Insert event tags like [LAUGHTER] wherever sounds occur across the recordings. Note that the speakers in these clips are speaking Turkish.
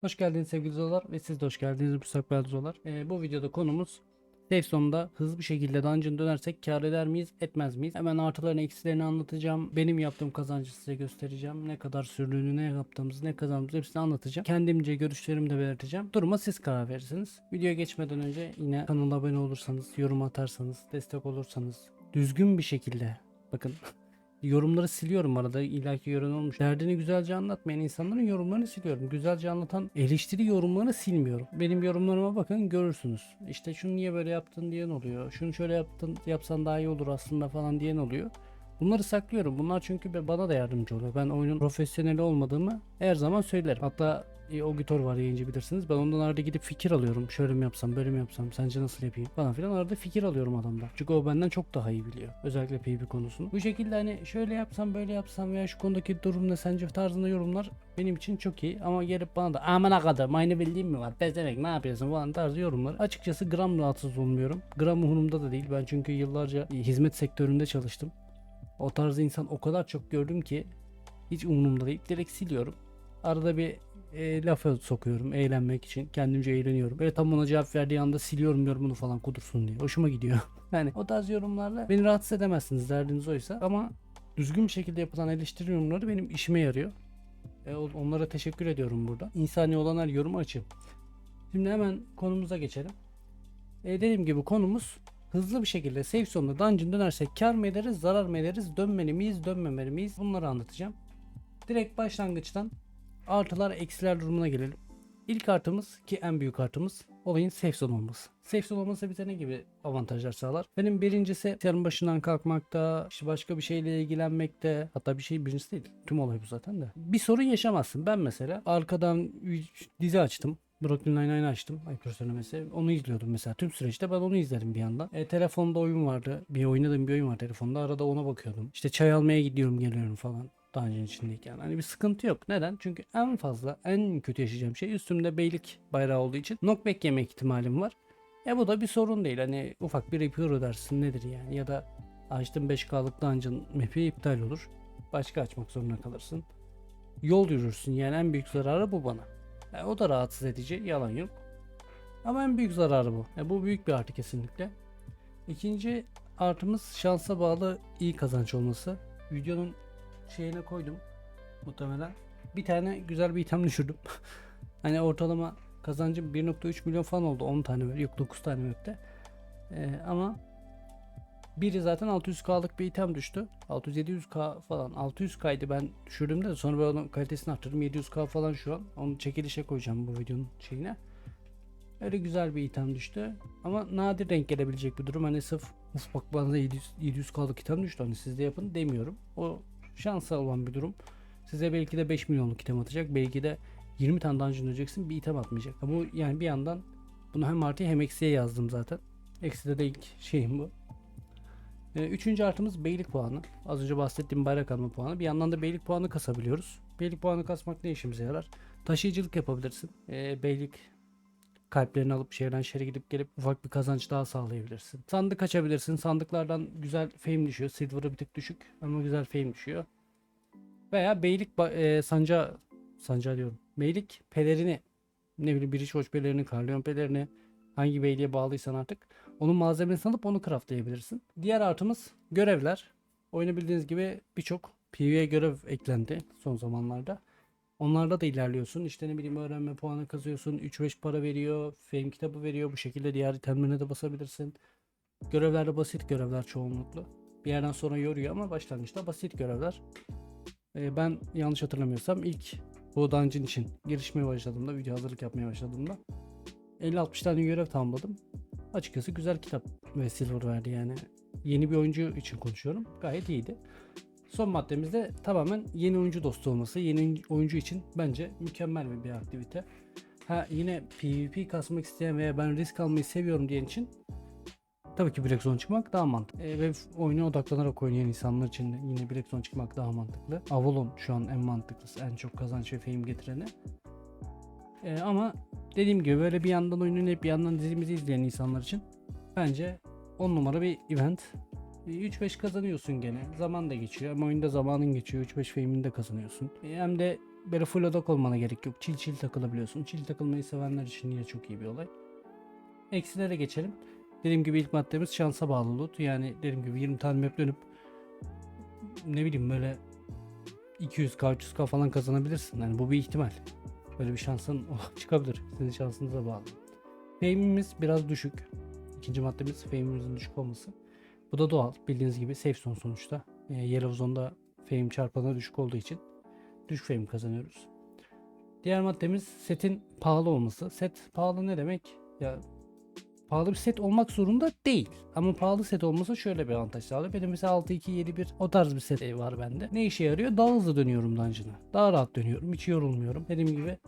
Hoş geldiniz sevgili zolar ve siz de hoş geldiniz müstakbel zolar. Ee, bu videoda konumuz Safe Zone'da hızlı bir şekilde dungeon dönersek kar eder miyiz etmez miyiz? Hemen artılarını eksilerini anlatacağım. Benim yaptığım kazancı size göstereceğim. Ne kadar sürdüğünü ne yaptığımızı ne kazandığımızı hepsini anlatacağım. Kendimce görüşlerimi de belirteceğim. Duruma siz karar verirsiniz. Videoya geçmeden önce yine kanala abone olursanız, yorum atarsanız, destek olursanız düzgün bir şekilde bakın [LAUGHS] Yorumları siliyorum arada illaki yorum olmuş. Derdini güzelce anlatmayan insanların yorumlarını siliyorum. Güzelce anlatan eleştiri yorumlarını silmiyorum. Benim yorumlarıma bakın görürsünüz. İşte şunu niye böyle yaptın diyen oluyor. Şunu şöyle yaptın yapsan daha iyi olur aslında falan diyen oluyor. Bunları saklıyorum. Bunlar çünkü bana da yardımcı oluyor. Ben oyunun profesyoneli olmadığımı her zaman söylerim. Hatta e, o gitar var yayıncı bilirsiniz. Ben ondan arada gidip fikir alıyorum. Şöyle mi yapsam, böyle mi yapsam, sence nasıl yapayım falan filan. Arada fikir alıyorum adamdan. Çünkü o benden çok daha iyi biliyor. Özellikle PvP konusunu. Bu şekilde hani şöyle yapsam, böyle yapsam veya şu konudaki durum ne sence tarzında yorumlar benim için çok iyi. Ama gelip bana da amına kadar aynı bildiğim mi var? Bezemek ne yapıyorsun falan tarzı yorumlar. Açıkçası gram rahatsız olmuyorum. Gram umurumda da değil. Ben çünkü yıllarca hizmet sektöründe çalıştım. O tarz insan o kadar çok gördüm ki hiç umurumda değil. Direkt siliyorum. Arada bir e, lafa sokuyorum eğlenmek için. Kendimce eğleniyorum. Böyle tam ona cevap verdiği anda siliyorum yorumunu falan kudursun diye. Hoşuma gidiyor. [LAUGHS] yani o tarz yorumlarla beni rahatsız edemezsiniz derdiniz oysa. Ama düzgün bir şekilde yapılan eleştiri yorumları benim işime yarıyor. E, onlara teşekkür ediyorum burada. İnsani olan her yorumu açığım. Şimdi hemen konumuza geçelim. E, dediğim gibi konumuz hızlı bir şekilde safe zone'da dungeon dönersek kar mı ederiz, zarar mı ederiz, dönmeli miyiz, dönmemeli miyiz bunları anlatacağım. Direkt başlangıçtan artılar eksiler durumuna gelelim. İlk artımız ki en büyük artımız olayın safe zone olması. Safe zone olması bize ne gibi avantajlar sağlar? Benim birincisi yarın başından kalkmakta, işte başka bir şeyle ilgilenmekte, hatta bir şey birincisi değil. Tüm olay bu zaten de. Bir sorun yaşamazsın. Ben mesela arkadan dizi açtım. Brooklyn Nine-Nine açtım. Ayıptır söylemesi. Onu izliyordum mesela. Tüm süreçte ben onu izledim bir yandan. E, telefonda oyun vardı. Bir oynadığım bir oyun var telefonda. Arada ona bakıyordum. İşte çay almaya gidiyorum geliyorum falan. Dungeon içindeyken. Hani bir sıkıntı yok. Neden? Çünkü en fazla en kötü yaşayacağım şey üstümde beylik bayrağı olduğu için knockback yeme ihtimalim var. E bu da bir sorun değil. Hani ufak bir repair ödersin nedir yani. Ya da açtım 5K'lık dungeon map'i iptal olur. Başka açmak zorunda kalırsın. Yol yürürsün yani en büyük zararı bu bana. E, o da rahatsız edici yalan yok. Ama en büyük zararı bu. E, bu büyük bir artı kesinlikle. İkinci artımız şansa bağlı iyi kazanç olması. Videonun şeyine koydum muhtemelen. Bir tane güzel bir item düşürdüm. [LAUGHS] hani ortalama kazancım 1.3 milyon falan oldu 10 tane böyle yok 9 tane map'te. Ee, ama biri zaten 600k'lık bir item düştü. 600-700k falan 600k'ydı ben düşürdüğümde de sonra ben onun kalitesini arttırdım 700k falan şu an. Onu çekilişe koyacağım bu videonun şeyine. Öyle güzel bir item düştü. Ama nadir denk gelebilecek bir durum. Hani sırf uf bak bana da 700, 700k'lık item düştü. Hani siz de yapın demiyorum. O şansa olan bir durum. Size belki de 5 milyonluk item atacak. Belki de 20 tane dungeon ödeyeceksin bir item atmayacak. Bu yani bir yandan bunu hem artıya hem eksiye yazdım zaten. Ekside de ilk şeyim bu. Ee, üçüncü artımız beylik puanı. Az önce bahsettiğim bayrak alma puanı. Bir yandan da beylik puanı kasabiliyoruz. Beylik puanı kasmak ne işimize yarar? Taşıyıcılık yapabilirsin. Ee, beylik kalplerini alıp şehirden şehre gidip gelip ufak bir kazanç daha sağlayabilirsin. Sandık açabilirsin. Sandıklardan güzel fame düşüyor. Silver'ı bir tık düşük ama güzel fame düşüyor. Veya beylik e, sanca sanca diyorum. Beylik pelerini ne bileyim bir iş hoş pelerini, karleon pelerini hangi beyliğe bağlıysan artık onun malzemesini alıp onu craftlayabilirsin. Diğer artımız görevler. Oyunu bildiğiniz gibi birçok PvE görev eklendi son zamanlarda. Onlarda da ilerliyorsun. İşte ne bileyim öğrenme puanı kazıyorsun. 3-5 para veriyor. Fame kitabı veriyor. Bu şekilde diğer itemlerine de basabilirsin. Görevler de basit görevler çoğunlukla. Bir yerden sonra yoruyor ama başlangıçta basit görevler. Ee, ben yanlış hatırlamıyorsam ilk bu dungeon için girişmeye başladığımda, video hazırlık yapmaya başladığımda 50-60 tane görev tamamladım. Açıkçası güzel kitap ve silver verdi yani. Yeni bir oyuncu için konuşuyorum. Gayet iyiydi. Son maddemiz de tamamen yeni oyuncu dostu olması. Yeni oyuncu için bence mükemmel bir aktivite. Ha yine PvP kasmak isteyen veya ben risk almayı seviyorum diyen için tabii ki Black Zone çıkmak daha mantıklı. E, ve oyuna odaklanarak oynayan insanlar için de yine Black Zone çıkmak daha mantıklı. Avalon şu an en mantıklısı, en çok kazanç ve fame getireni. E, ama dediğim gibi böyle bir yandan oyunu hep bir yandan dizimizi izleyen insanlar için bence 10 numara bir event. E, 3-5 kazanıyorsun gene. Zaman da geçiyor ama oyunda zamanın geçiyor. 3-5 fame'ini de kazanıyorsun. E, Hem de böyle full odak olmana gerek yok. Çil çil takılabiliyorsun. Çil takılmayı sevenler için yine çok iyi bir olay. Eksilere geçelim. Dediğim gibi ilk maddemiz şansa bağlı loot. Yani dediğim gibi 20 tane map dönüp ne bileyim böyle 200k 300k falan kazanabilirsin. Yani bu bir ihtimal. Böyle bir şansın [LAUGHS] çıkabilir. Sizin şansınıza bağlı. Fame'imiz biraz düşük. İkinci maddemiz fame'imizin düşük olması. Bu da doğal. Bildiğiniz gibi safe zone sonuçta. E, Yellow Zone'da fame çarpanı düşük olduğu için düşük fame kazanıyoruz. Diğer maddemiz setin pahalı olması. Set pahalı ne demek? Ya pahalı bir set olmak zorunda değil. Ama pahalı set olması şöyle bir avantaj sağlıyor. Benim mesela 6-2-7-1 o tarz bir set var bende. Ne işe yarıyor? Daha hızlı dönüyorum dungeon'a. Daha rahat dönüyorum. Hiç yorulmuyorum. Dediğim gibi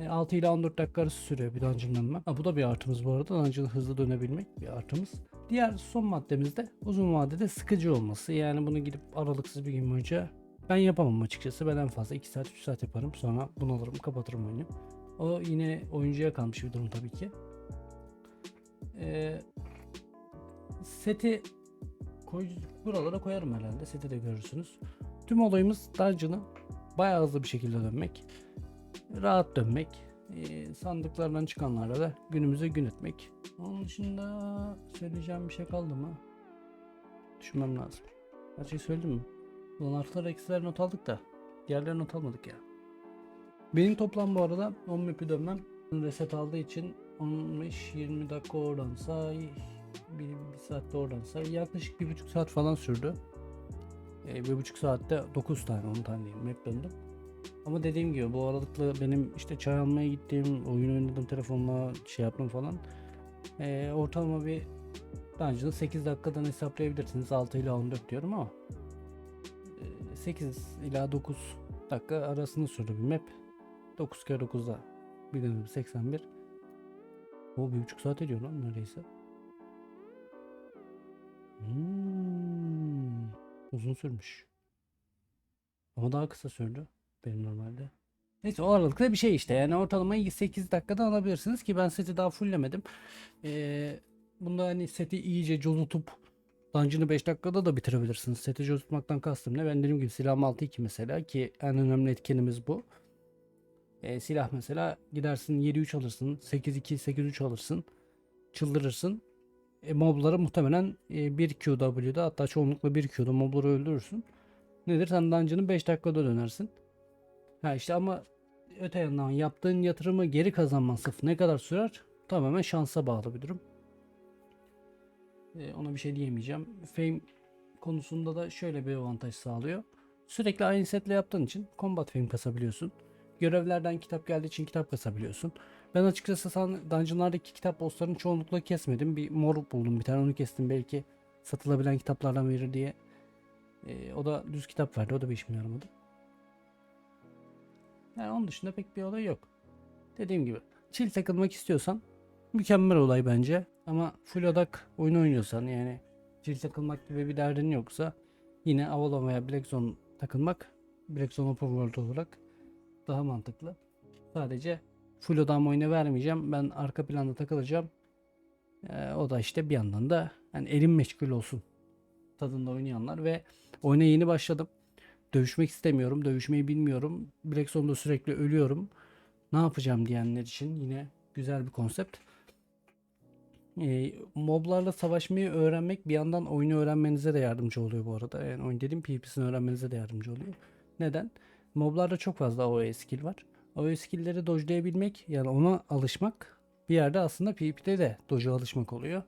e, 6 ile 14 dakika arası sürüyor bir dungeon dönmem. Ha, bu da bir artımız bu arada. Dungeon'a hızlı dönebilmek bir artımız. Diğer son maddemiz de uzun vadede sıkıcı olması. Yani bunu gidip aralıksız bir gün boyunca ben yapamam açıkçası. Ben en fazla 2 saat 3 saat yaparım. Sonra bunalırım kapatırım oyunu. O yine oyuncuya kalmış bir durum tabii ki. Ee, seti koy, buralara koyarım herhalde. Seti de görürsünüz. Tüm olayımız dungeon'ı bayağı hızlı bir şekilde dönmek. Rahat dönmek. Ee, sandıklardan çıkanlarla da günümüze gün etmek. Onun dışında söyleyeceğim bir şey kaldı mı? Düşünmem lazım. Her şeyi söyledim mi? Ulan artılar eksiler not aldık da diğerleri not almadık ya. Benim toplam bu arada 10 map'i dönmem reset aldığı için 15-20 dakika oradan say, bir, bir saat de oradan say. Yaklaşık bir buçuk saat falan sürdü. E, bir buçuk saatte 9 tane 10 tane map döndüm. Ama dediğim gibi bu aralıkla benim işte çay almaya gittiğim, oyun oynadım telefonla şey yaptım falan. E, ortalama bir dungeon'ı 8 dakikadan hesaplayabilirsiniz. 6 ile 14 diyorum ama e, 8 ila 9 dakika arasında sürdü bir map. 9 kere 9'da bildiğiniz gibi 81. O bir buçuk saat ediyor lan neredeyse. Hmm, uzun sürmüş. Ama daha kısa sürdü benim normalde. Neyse o aralıkta bir şey işte yani ortalama 8 dakikada alabilirsiniz ki ben seti daha fulllemedim. Ee, bunda hani seti iyice cozutup Dungeon'ı 5 dakikada da bitirebilirsiniz. Seti cozutmaktan kastım ne? Ben dediğim gibi silahım 6-2 mesela ki en önemli etkenimiz bu. E, silah mesela gidersin 7-3 alırsın, 8-2, 8-3 alırsın, çıldırırsın. E, mobları muhtemelen e, 1 QW'da hatta çoğunlukla 1 Q'da mobları öldürürsün. Nedir? Sen dungeon'ı 5 dakikada dönersin. Ha işte ama öte yandan yaptığın yatırımı geri kazanman sırf ne kadar sürer? Tamamen şansa bağlı bir durum. E, ona bir şey diyemeyeceğim. Fame konusunda da şöyle bir avantaj sağlıyor. Sürekli aynı setle yaptığın için combat fame kasabiliyorsun. Görevlerden kitap geldiği için kitap kasabiliyorsun. Ben açıkçası dungeonlardaki kitap bosslarını çoğunlukla kesmedim. Bir mor buldum bir tane onu kestim belki satılabilen kitaplardan verir diye. Ee, o da düz kitap verdi o da bir işime yaramadı. Yani onun dışında pek bir olay yok. Dediğim gibi chill takılmak istiyorsan mükemmel olay bence. Ama full odak oyun oynuyorsan yani chill takılmak gibi bir derdin yoksa yine Avalon veya Black Zone takılmak Black Zone Open World olarak daha mantıklı. Sadece full odam oyuna vermeyeceğim. Ben arka planda takılacağım. Ee, o da işte bir yandan da yani elim meşgul olsun tadında oynayanlar ve oyuna yeni başladım. Dövüşmek istemiyorum. Dövüşmeyi bilmiyorum. Black sürekli ölüyorum. Ne yapacağım diyenler için yine güzel bir konsept. Ee, moblarla savaşmayı öğrenmek bir yandan oyunu öğrenmenize de yardımcı oluyor bu arada. Yani oyun dediğim PvP'sini öğrenmenize de yardımcı oluyor. Neden? Moblarda çok fazla AoE skill var. AoE skill'leri dojlayabilmek yani ona alışmak bir yerde aslında PvP'de de doja alışmak oluyor.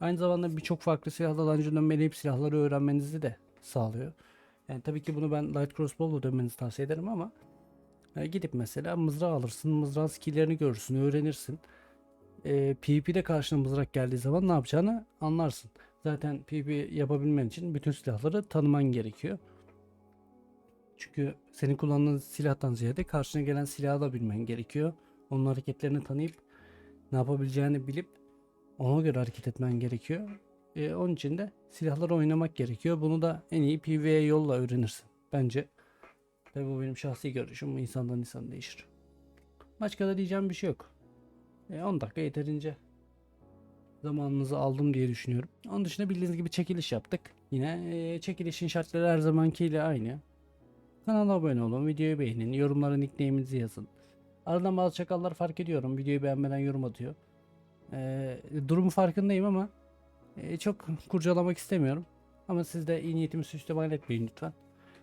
Aynı zamanda birçok farklı silahla dungeon dönmeleyip silahları öğrenmenizi de sağlıyor. Yani tabii ki bunu ben light crossbow'la dönmenizi tavsiye ederim ama e, gidip mesela mızrağı alırsın, mızrağın skill'lerini görürsün, öğrenirsin. E, PvP'de karşına mızrak geldiği zaman ne yapacağını anlarsın. Zaten PvP yapabilmen için bütün silahları tanıman gerekiyor. Çünkü senin kullandığın silahtan ziyade karşına gelen silahı da bilmen gerekiyor. Onun hareketlerini tanıyıp ne yapabileceğini bilip ona göre hareket etmen gerekiyor. Ee, onun için de silahları oynamak gerekiyor. Bunu da en iyi PvE yolla öğrenirsin. Bence. Tabii bu benim şahsi görüşüm. İnsandan insan değişir. Başka da diyeceğim bir şey yok. E, 10 dakika yeterince zamanınızı aldım diye düşünüyorum. Onun dışında bildiğiniz gibi çekiliş yaptık. Yine e, çekilişin şartları her zamankiyle aynı. Kanala abone olun, videoyu beğenin, yorumlara nickname'inizi yazın. Aradan bazı çakallar fark ediyorum. Videoyu beğenmeden yorum atıyor. Ee, durumu farkındayım ama e, çok kurcalamak istemiyorum. Ama siz de iyi niyetimi suistimal etmeyin lütfen.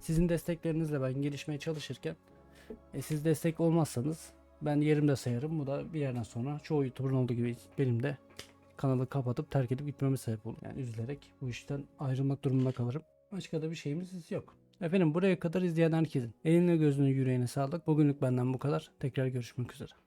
Sizin desteklerinizle ben gelişmeye çalışırken e, siz destek olmazsanız ben yerimde sayarım. Bu da bir yerden sonra çoğu YouTuber'ın olduğu gibi benim de kanalı kapatıp terk edip gitmeme sebep olur. Yani üzülerek bu işten ayrılmak durumunda kalırım. Başka da bir şeyimiz yok. Efendim buraya kadar izleyen herkesin eline gözüne yüreğine sağlık. Bugünlük benden bu kadar. Tekrar görüşmek üzere.